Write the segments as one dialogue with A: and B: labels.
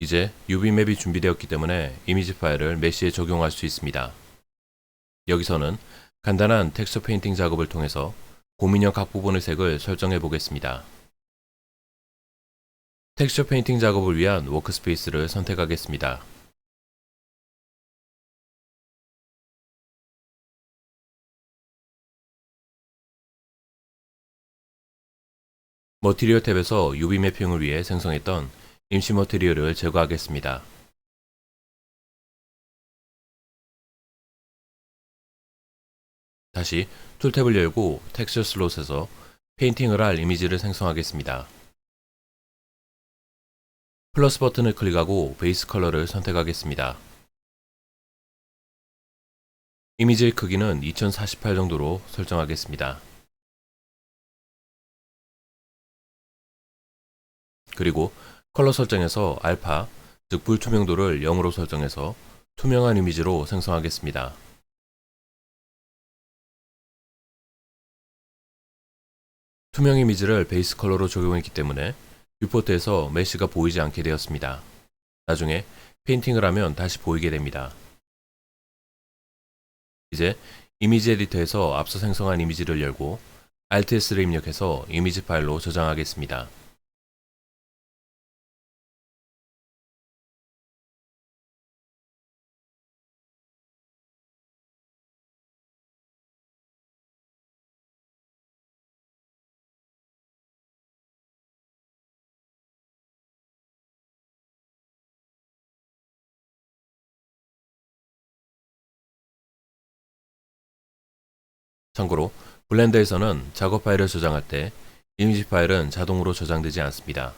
A: 이제 UV맵이 준비되었기 때문에 이미지 파일을 메시에 적용할 수 있습니다. 여기서는 간단한 텍스처 페인팅 작업을 통해서 고민형 각 부분의 색을 설정해 보겠습니다. 텍스처 페인팅 작업을 위한 워크스페이스를 선택하겠습니다. 머티리얼 탭에서 UV 매핑을 위해 생성했던 임시 머티리얼을 제거하겠습니다. 다시 툴탭을 열고 텍스처 슬롯에서 페인팅을 할 이미지를 생성하겠습니다. 플러스 버튼을 클릭하고 베이스 컬러를 선택하겠습니다. 이미지의 크기는 2048 정도로 설정하겠습니다. 그리고 컬러 설정에서 알파, 즉 불투명도를 0으로 설정해서 투명한 이미지로 생성하겠습니다. 투명 이미지를 베이스 컬러로 적용했기 때문에 뷰포트에서 메쉬가 보이지 않게 되었습니다. 나중에 페인팅을 하면 다시 보이게 됩니다. 이제 이미지 에디터에서 앞서 생성한 이미지를 열고 Alt S를 입력해서 이미지 파일로 저장하겠습니다. 참고로 블렌더에서는 작업 파일을 저장할 때 이미지 파일은 자동으로 저장되지 않습니다.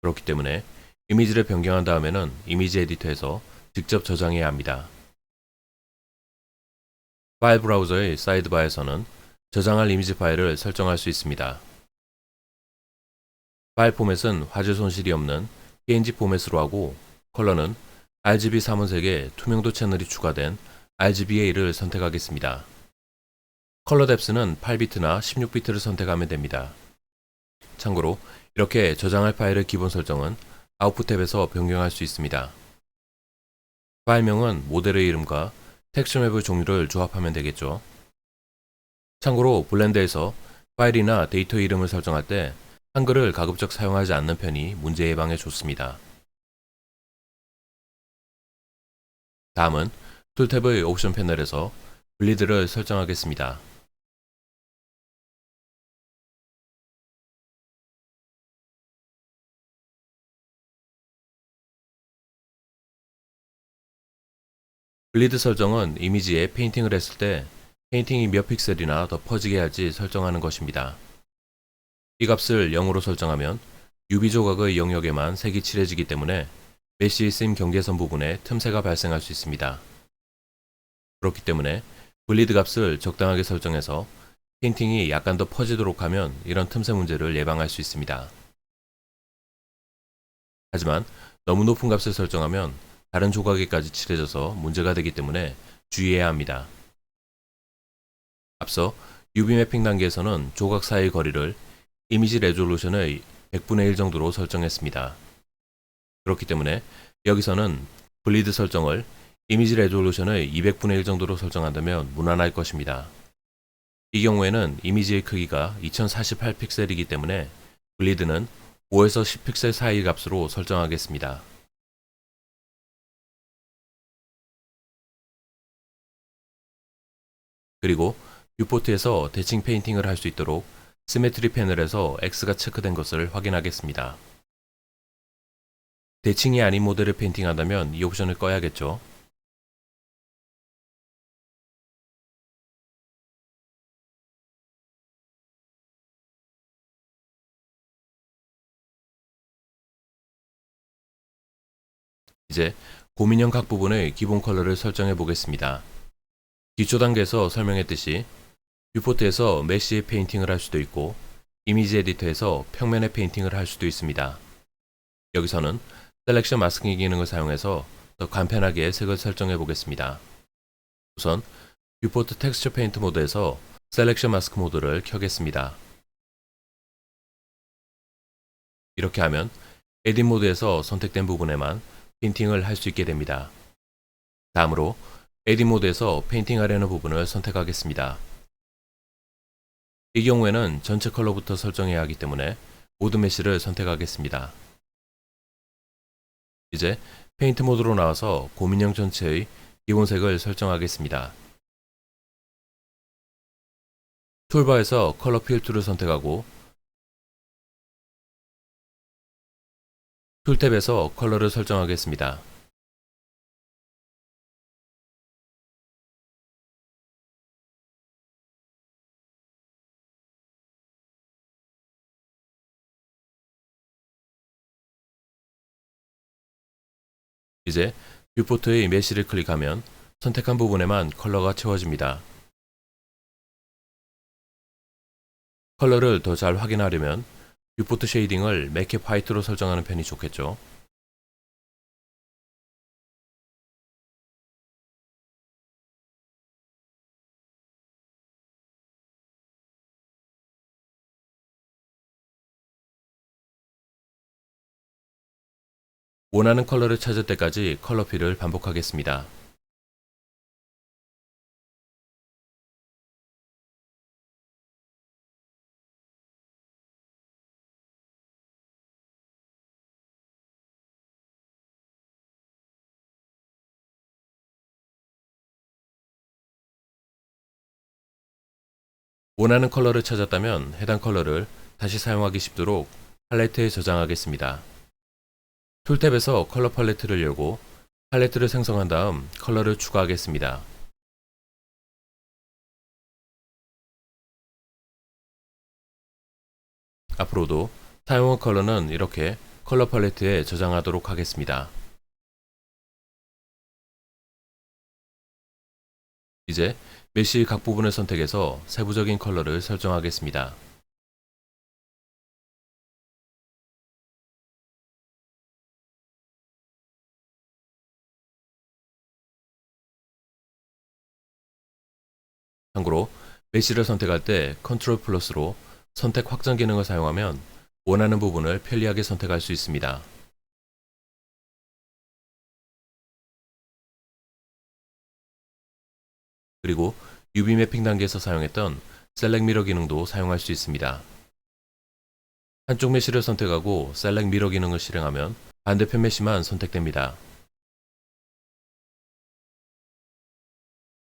A: 그렇기 때문에 이미지를 변경한 다음에는 이미지 에디터에서 직접 저장해야 합니다. 파일 브라우저의 사이드바에서는 저장할 이미지 파일을 설정할 수 있습니다. 파일 포맷은 화질 손실이 없는 PNG 포맷으로 하고 컬러는 RGB 삼원색에 투명도 채널이 추가된 RGBA를 선택하겠습니다. 컬러 뎁스는 8비트나 16비트를 선택하면 됩니다. 참고로 이렇게 저장할 파일의 기본 설정은 아웃풋 탭에서 변경할 수 있습니다. 파일명은 모델의 이름과 텍스처 맵의 종류를 조합하면 되겠죠. 참고로 블렌더에서 파일이나 데이터 이름을 설정할 때 한글을 가급적 사용하지 않는 편이 문제 예방에 좋습니다. 다음은 툴탭의 옵션 패널에서 블리드를 설정하겠습니다. 블리드 설정은 이미지에 페인팅을 했을 때 페인팅이 몇 픽셀이나 더 퍼지게 할지 설정하는 것입니다. 이 값을 0으로 설정하면 UV 조각의 영역에만 색이 칠해지기 때문에 메쉬 쓰임 경계선 부분에 틈새가 발생할 수 있습니다. 그렇기 때문에 블리드 값을 적당하게 설정해서 페인팅이 약간 더 퍼지도록 하면 이런 틈새 문제를 예방할 수 있습니다. 하지만 너무 높은 값을 설정하면 다른 조각에까지 칠해져서 문제가 되기 때문에 주의해야 합니다. 앞서 UV 매핑 단계에서는 조각 사이의 거리를 이미지 레졸루션의 100분의 1 정도로 설정했습니다. 그렇기 때문에 여기서는 블리드 설정을 이미지 레졸루션의 200분의 1 정도로 설정한다면 무난할 것입니다. 이 경우에는 이미지의 크기가 2048 픽셀이기 때문에 블리드는 5에서 10 픽셀 사이 값으로 설정하겠습니다. 그리고 뷰포트에서 대칭 페인팅을 할 수 있도록 시메트리 패널에서 X가 체크된 것을 확인하겠습니다. 대칭이 아닌 모델을 페인팅한다면 이 옵션을 꺼야겠죠. 이제 고민형 각 부분의 기본 컬러를 설정해 보겠습니다. 기초 단계에서 설명했듯이 뷰포트에서 메쉬의 페인팅을 할 수도 있고 이미지 에디터에서 평면의 페인팅을 할 수도 있습니다. 여기서는 셀렉션 마스킹 기능을 사용해서 더 간편하게 색을 설정해 보겠습니다. 우선 뷰포트 텍스처 페인트 모드에서 셀렉션 마스크 모드를 켜겠습니다. 이렇게 하면 에딧 모드에서 선택된 부분에만 페인팅을 할 수 있게 됩니다. 다음으로 에딧 모드에서 페인팅하려는 부분을 선택하겠습니다. 이 경우에는 전체 컬러부터 설정해야 하기 때문에 모드 메시를 선택하겠습니다. 이제 페인트 모드로 나와서 고민형 전체의 기본색을 설정하겠습니다. 툴바에서 컬러 필터를 선택하고 툴탭에서 컬러를 설정하겠습니다. 이제 뷰포트의 메시를 클릭하면 선택한 부분에만 컬러가 채워집니다. 컬러를 더 잘 확인하려면 뷰포트 쉐이딩을 매캡 화이트로 설정하는 편이 좋겠죠. 원하는 컬러를 찾을 때까지 컬러필을 반복하겠습니다. 원하는 컬러를 찾았다면 해당 컬러를 다시 사용하기 쉽도록 팔레트에 저장하겠습니다. 툴탭에서 컬러 팔레트를 열고 팔레트를 생성한 다음 컬러를 추가하겠습니다. 앞으로도 사용한 컬러는 이렇게 컬러 팔레트에 저장하도록 하겠습니다. 이제 메시 각 부분을 선택해서 세부적인 컬러를 설정하겠습니다. 메시를 선택할 때 컨트롤 플러스로 선택 확장 기능을 사용하면 원하는 부분을 편리하게 선택할 수 있습니다. 그리고 UV 매핑 단계에서 사용했던 셀렉 미러 기능도 사용할 수 있습니다. 한쪽 메시를 선택하고 셀렉 미러 기능을 실행하면 반대편 메시만 선택됩니다.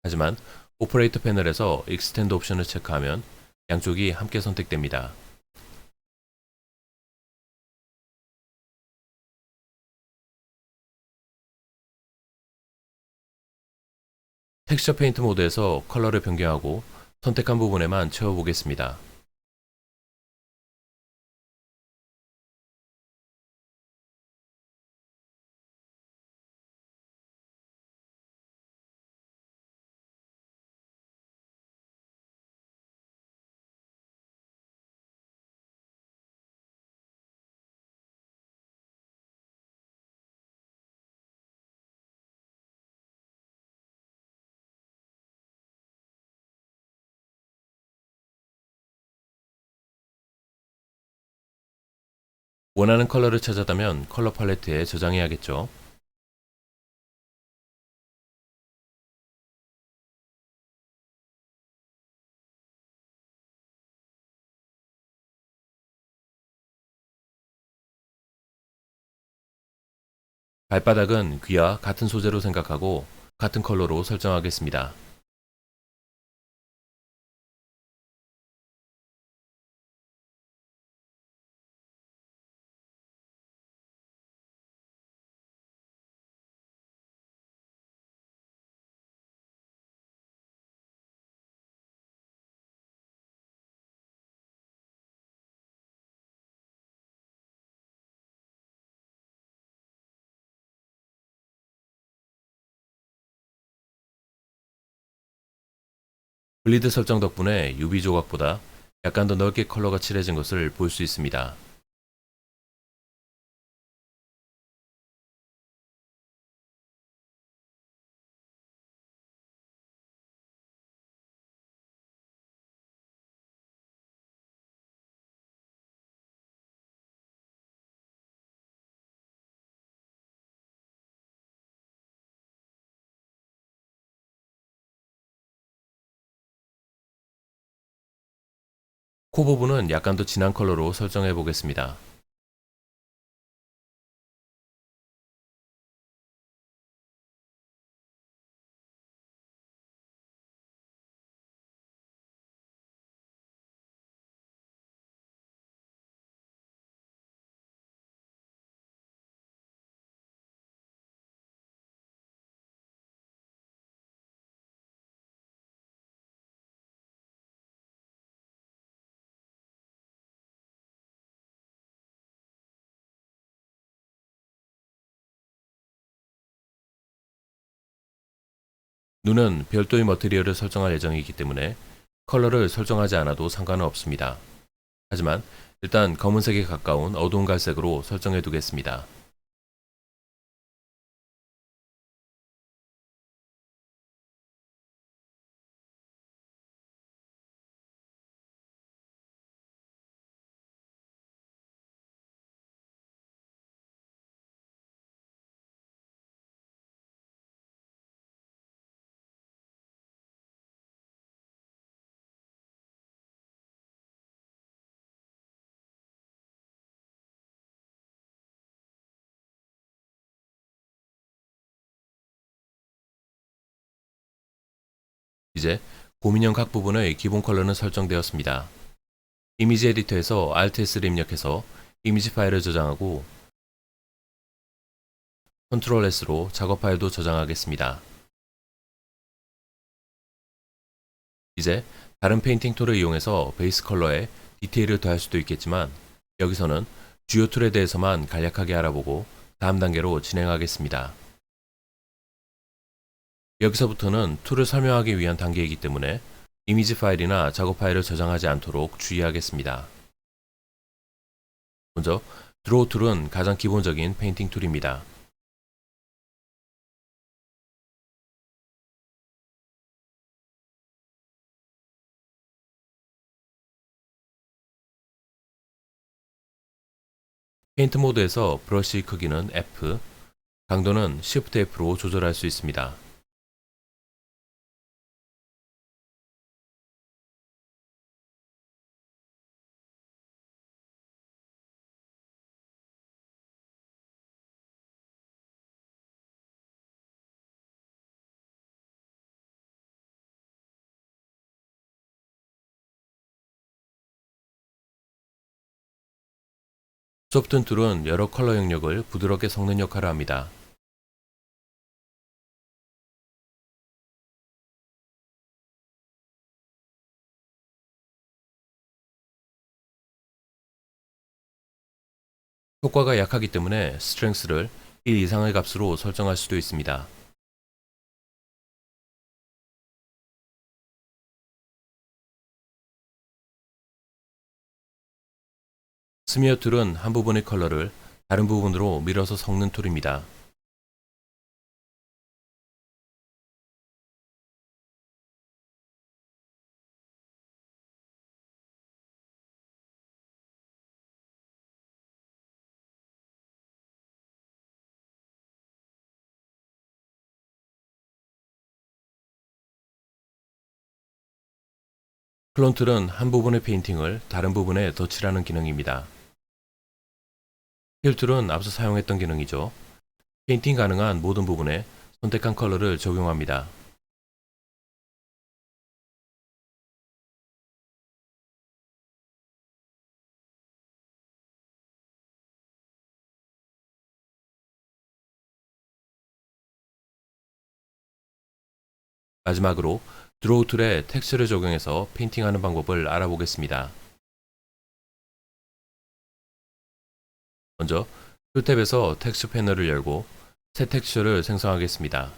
A: 하지만 오퍼레이터 패널에서 익스텐드 옵션을 체크하면 양쪽이 함께 선택됩니다. 텍스처 페인트 모드에서 컬러를 변경하고 선택한 부분에만 채워보겠습니다. 원하는 컬러를 찾았다면 컬러 팔레트에 저장해야겠죠. 발바닥은 귀와 같은 소재로 생각하고 같은 컬러로 설정하겠습니다. 블리드 설정 덕분에 UV 조각보다 약간 더 넓게 컬러가 칠해진 것을 볼 수 있습니다. 코 부분은 약간 더 진한 컬러로 설정해 보겠습니다. 눈은 별도의 머티리얼을 설정할 예정이기 때문에 컬러를 설정하지 않아도 상관은 없습니다. 하지만 일단 검은색에 가까운 어두운 갈색으로 설정해 두겠습니다. 이제 고민형 각 부분의 기본 컬러는 설정되었습니다. 이미지 에디터에서 Alt S를 입력해서 이미지 파일을 저장하고 Ctrl S로 작업 파일도 저장하겠습니다. 이제 다른 페인팅 툴을 이용해서 베이스 컬러에 디테일을 더할 수도 있겠지만 여기서는 주요 툴에 대해서만 간략하게 알아보고 다음 단계로 진행하겠습니다. 여기서부터는 툴을 설명하기 위한 단계이기 때문에 이미지 파일이나 작업 파일을 저장하지 않도록 주의하겠습니다. 먼저 드로우 툴은 가장 기본적인 페인팅 툴입니다. 페인트 모드에서 브러쉬 크기는 F, 강도는 Shift F로 조절할 수 있습니다. 소프트 툴은 여러 컬러 영역을 부드럽게 섞는 역할을 합니다. 효과가 약하기 때문에 스트렝스를 1 이상의 값으로 설정할 수도 있습니다. 스미어 툴은 한 부분의 컬러를 다른 부분으로 밀어서 섞는 툴입니다. 클론 툴은 한 부분의 페인팅을 다른 부분에 덧칠하는 기능입니다. 필 툴은 앞서 사용했던 기능이죠. 페인팅 가능한 모든 부분에 선택한 컬러를 적용합니다. 마지막으로 드로우 툴에 텍스처를 적용해서 페인팅하는 방법을 알아보겠습니다. 먼저 툴탭에서 텍스처 패널을 열고 새 텍스처를 생성하겠습니다.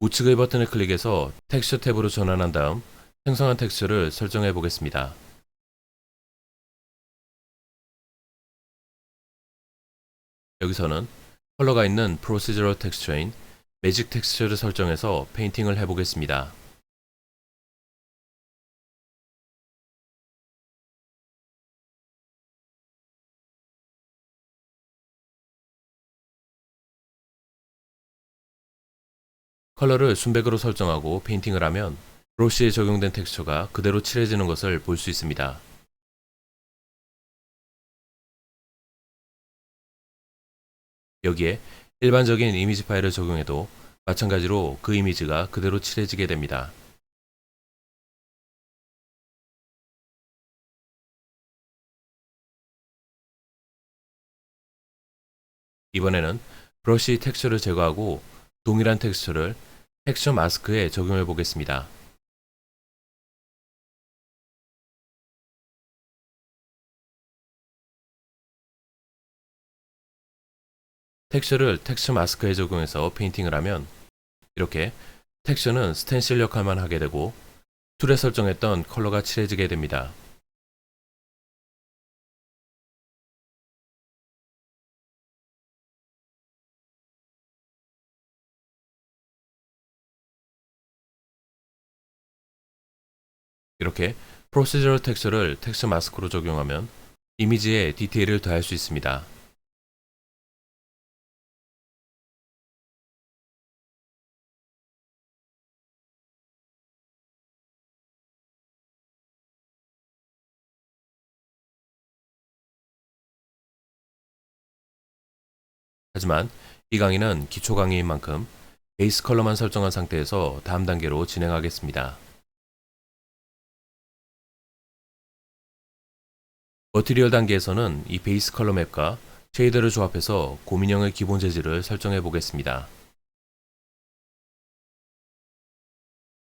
A: 우측의 버튼을 클릭해서 텍스처 탭으로 전환한 다음 생성한 텍스처를 설정해 보겠습니다. 여기서는 컬러가 있는 Procedural 텍스처인 매직 텍스처를 설정해서 페인팅을 해보겠습니다. 컬러를 순백으로 설정하고 페인팅을 하면 브러쉬에 적용된 텍스처가 그대로 칠해지는 것을 볼 수 있습니다. 여기에 일반적인 이미지 파일을 적용해도 마찬가지로 그 이미지가 그대로 칠해지게 됩니다. 이번에는 브러쉬 텍스처를 제거하고 동일한 텍스처를 텍스처 마스크에 적용해 보겠습니다. 텍스처를 텍스처 마스크에 적용해서 페인팅을 하면 이렇게 텍스처는 스텐실 역할만 하게 되고 툴에 설정했던 컬러가 칠해지게 됩니다. 이렇게 프로시저럴 텍스처를 텍스처 마스크로 적용하면 이미지에 디테일을 더할 수 있습니다. 하지만 이 강의는 기초 강의인 만큼 베이스 컬러만 설정한 상태에서 다음 단계로 진행하겠습니다. 머티리얼 단계에서는 이 베이스 컬러 맵과 쉐이더를 조합해서 고민형의 기본 재질을 설정해 보겠습니다.